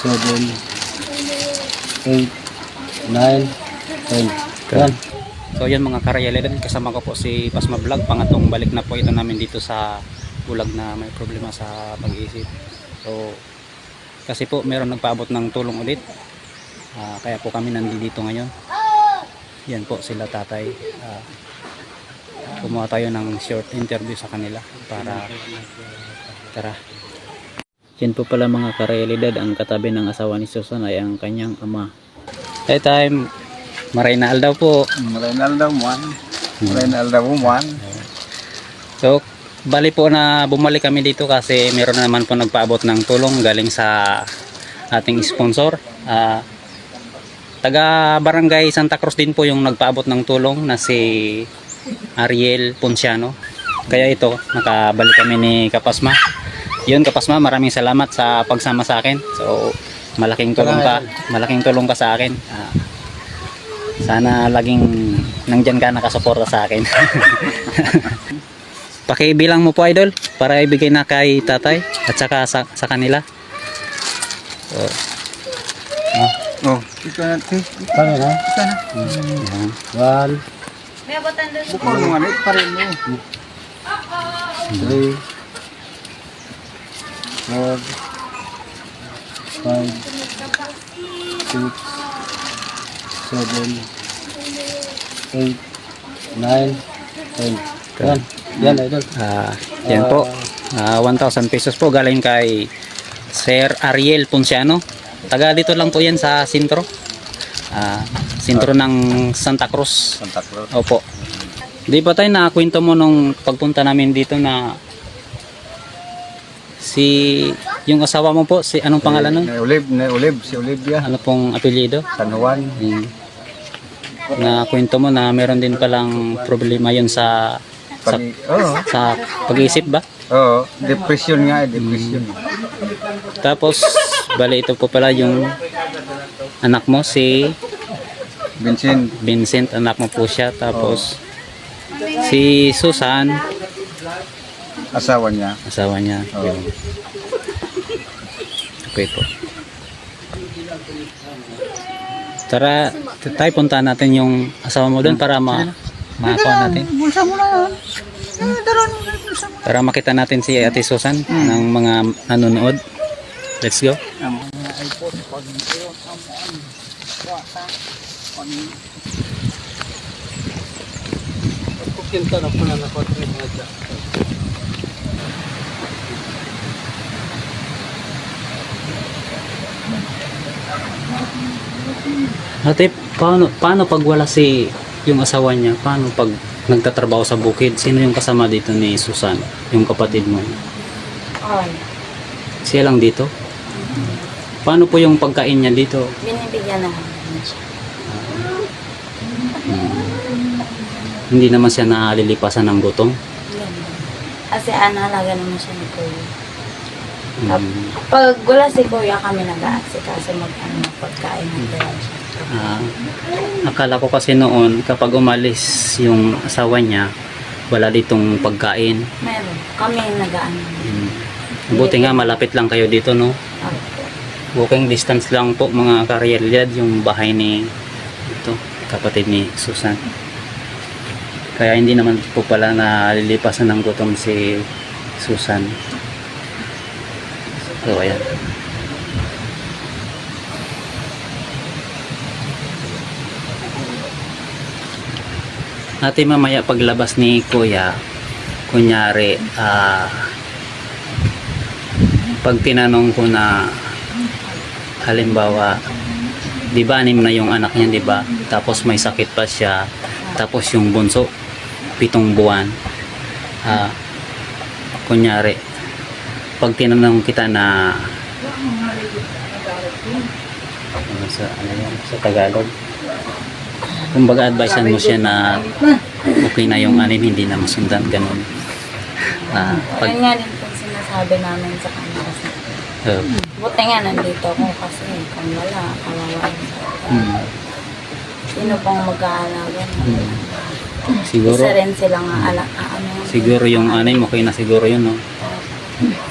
seven, eight, nine, ten. Yan. So yun mga karayalidad, kasama ko po si Pasma Vlog. Pangatong balik na po ito namin dito sa bulag na may problema sa pag-iisip. So kasi po meron nagpaabot ng tulong ulit. Ah, kaya po kami nandito ngayon. Yan po sila tatay. Kumuha tayo ng short interview sa kanila para tara. Yan po pala mga karayalidad, ang katabi ng asawa ni Susan ay ang kanyang ama. Hey time, Marina daw po. Marinal daw mo. Marinal daw mo. So, bali po na bumalik kami dito kasi meron na naman po nagpaabot ng tulong galing sa ating sponsor. Ah, taga Barangay Santa Cruz din po yung nagpaabot ng tulong na si Ariel Ponciano. Kaya ito, nakabalik kami ni Kapasma. Yun Kapasma, maraming salamat sa pagsama sa akin. So, malaking tulong ka, malaking tulong ka sa akin. Ah, sana laging nandyan ka nakasuporta sa akin. Pakibilang mo po idol para ibigay na kay tatay at saka sa, sa kanila. So, Oh, ito na. Kano na? Ito na. yan. One, May abutan doon. Bukod mo nga, pa rin mo. Three, four, five, six, seven, eight, nine, ten. Yan. Yan, idol. Ah, yan po. Ah, 1,000 pesos po galing kay Sir Ariel Ponciano. Taga dito lang po yan sa sentro. Ah, sentro ng Santa Cruz. Santa Cruz. Opo. Di ba tayo nakakwento mo nung pagpunta namin dito na si yung asawa mo po si anong pangalan nun? Na Olive, na Olive, si Olivia. Ano pong apelyido? San Juan. Hmm. Na kwento mo na meron din palang problema yun sa sa, Pag, oo, sa pag-iisip ba? oo, depression nga, eh, depression. Tapos bali ito po pala yung anak mo si Vincent, Vincent anak mo po siya tapos si Susan asawa niya. asawa niya. Oo. Okay po. Tara tayo punta natin yung asawa mo doon para ma makakuha natin. Bulsa mo na yan. para makita natin si Ate Susan ng mga nanonood. Let's go. Kukinta na po na nakotre mo dyan. Ate paano, paano pag wala si yung asawa niya paano pag nagtatrabaho sa bukid sino yung kasama dito ni Susan yung kapatid mo Ay, siya lang dito paano po yung pagkain niya dito binibigyan na namin siya. hindi naman siya nalilipasan ng gutom. Kasi analaga naman siya ni Kuya. Mm. Pag wala si Kuya kami nag-aasikaso mag-ano ng pagkain ng siya. Ah, akala ko kasi noon kapag umalis yung asawa niya wala ditong pagkain Meron. Kami nag-ano. Mm. buti nga malapit lang kayo dito no Opo. walking distance lang po mga karealidad yung bahay ni ito, kapatid ni Susan kaya hindi naman po pala nalilipasan ng gutom si Susan so ayan Ate mamaya paglabas ni Kuya kunyari ah pag tinanong ko na halimbawa di ba anim na yung anak niya di ba? Tapos may sakit pa siya tapos yung bunso pitong buwan. Ah kunyari pag tinanong kita na ano sa ano yan sa Tagalog? Kumbaga advisean mo siya na okay na yung anim hindi na masundan ganun. Ah pag Ayun nga din po sinasabi namin sa kanya kasi uh, buti nga nandito ako kasi kung wala, kawawa hmm, Sino pang mag-aalaga? hmm. siguro Isa rin silang ala, ah, ano, siguro yung anim okay na siguro yun no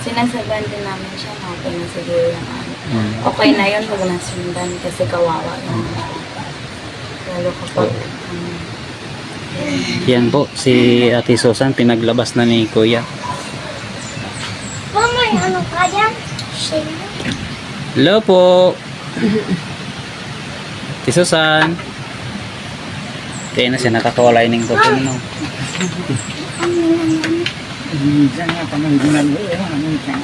Sinasabihan din namin siya na okay na siguro yung ano. Mm. okay na yun, huwag na sundan kasi kawawa yun. Lalo kapag, um, Yan po, si Ate Susan pinaglabas na ni Kuya. Mama, ano ka yan? Hello po. Ate Susan. Kaya na siya nakakawalay ng kopin no. Minsan nga, pamanggunan mo, eh, ano minsan.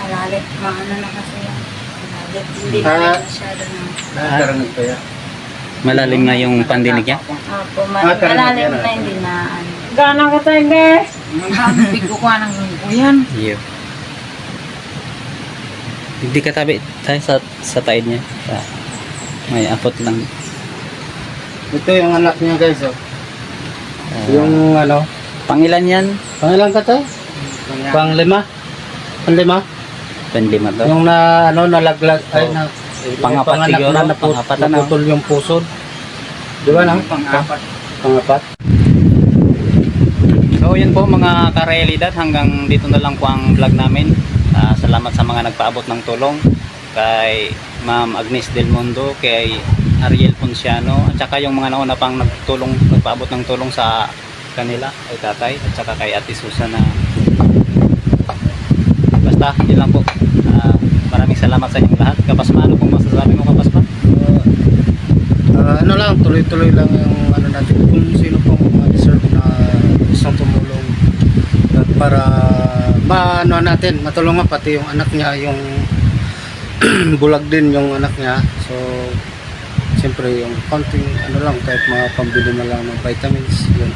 halalit, maano na kasi yan. Halalit, hindi na Ah. rin masyado na. Nakakaroon kaya. Malalim na yung pandinig niya. Opo, Ah, malalim yan, na ah. hindi na ano. Gana ka tayo, guys. Hindi ko kuha ng kuyan. Iyo. Hindi katabi tayo sa sa taid niya. Sa, may apot lang. Ito yung anak niya guys, oh. Ah, Yung ano, pangilan yan? pangilan ka to? Pang lima? Pang lima? Panlima to. Yung na, ano, nalaglag, ay, Oh. na, Pangapat panganak siguro, na, naput, pangapat na. naputol yung pusod. Di ba na? Pangapat. Pangapat. So yun po mga karealidad hanggang dito na lang po ang vlog namin. Ah, salamat sa mga nagpaabot ng tulong kay Ma'am Agnes Del Mundo, kay Ariel Ponciano at saka yung mga nauna pang nagtulong nagpaabot ng tulong sa kanila kay tatay at saka kay Ate Susan na basta yun lang po. Ah, maraming salamat sa inyong lahat. Kapasma, ano pong masasabi mo Kapasma? Ah, ano lang, tuloy-tuloy lang yung ano natin kung sino pong mga deserve na gustong tumulong at para maano natin, matulungan pati yung anak niya, yung bulag din yung anak niya. So, siyempre yung konting ano lang, kahit mga pambili na lang ng vitamins, yun.